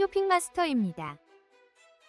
쇼핑마스터입니다.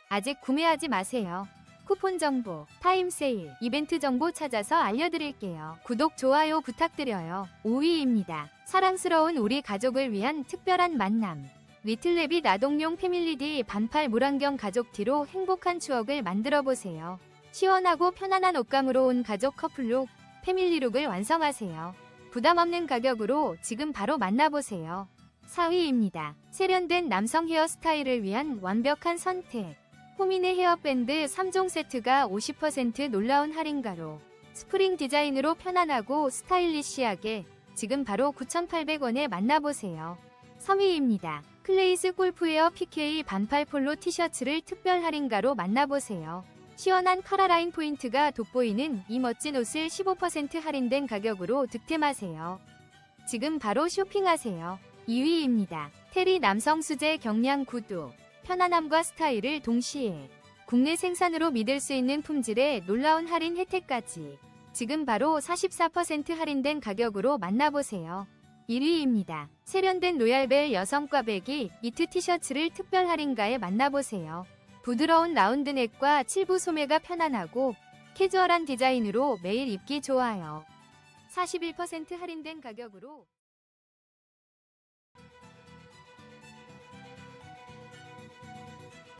아직 구매하지 마세요. 쿠폰 정보, 타임 세일, 이벤트 정보 찾아서 알려드릴게요. 구독, 좋아요 부탁드려요. 5위입니다. 사랑스러운 우리 가족을 위한 특별한 만남. 리틀레빗 아동용 패밀리디 반팔 물안경 가족 티로 행복한 추억을 만들어 보세요. 시원하고 편안한 옷감으로 온 가족 커플룩, 패밀리룩을 완성하세요. 부담 없는 가격으로 지금 바로 만나보세요. 4위입니다. 세련된 남성 헤어스타일을 위한 완벽한 선택. 호미네 헤어밴드 3종 세트가 50% 놀라운 할인가로 스프링 디자인으로 편안하고 스타일리시하게 지금 바로 9,800원에 만나보세요. 3위입니다. 클레이스 골프웨어 PK 반팔 폴로 티셔츠를 특별 할인가로 만나보세요. 시원한 카라라인 포인트가 돋보이는 이 멋진 옷을 15% 할인된 가격으로 득템하세요. 지금 바로 쇼핑하세요. 2위입니다. 테리 남성 수제 경량 구두. 편안함과 스타일을 동시에 국내 생산으로 믿을 수 있는 품질의 놀라운 할인 혜택까지 지금 바로 44% 할인된 가격으로 만나보세요. 1위입니다. 세련된 로얄벨 여성 꽈배기 니트 티셔츠를 특별 할인가에 만나보세요. 부드러운 라운드 넥과 칠부 소매가 편안하고 캐주얼한 디자인으로 매일 입기 좋아요. 41% 할인된 가격으로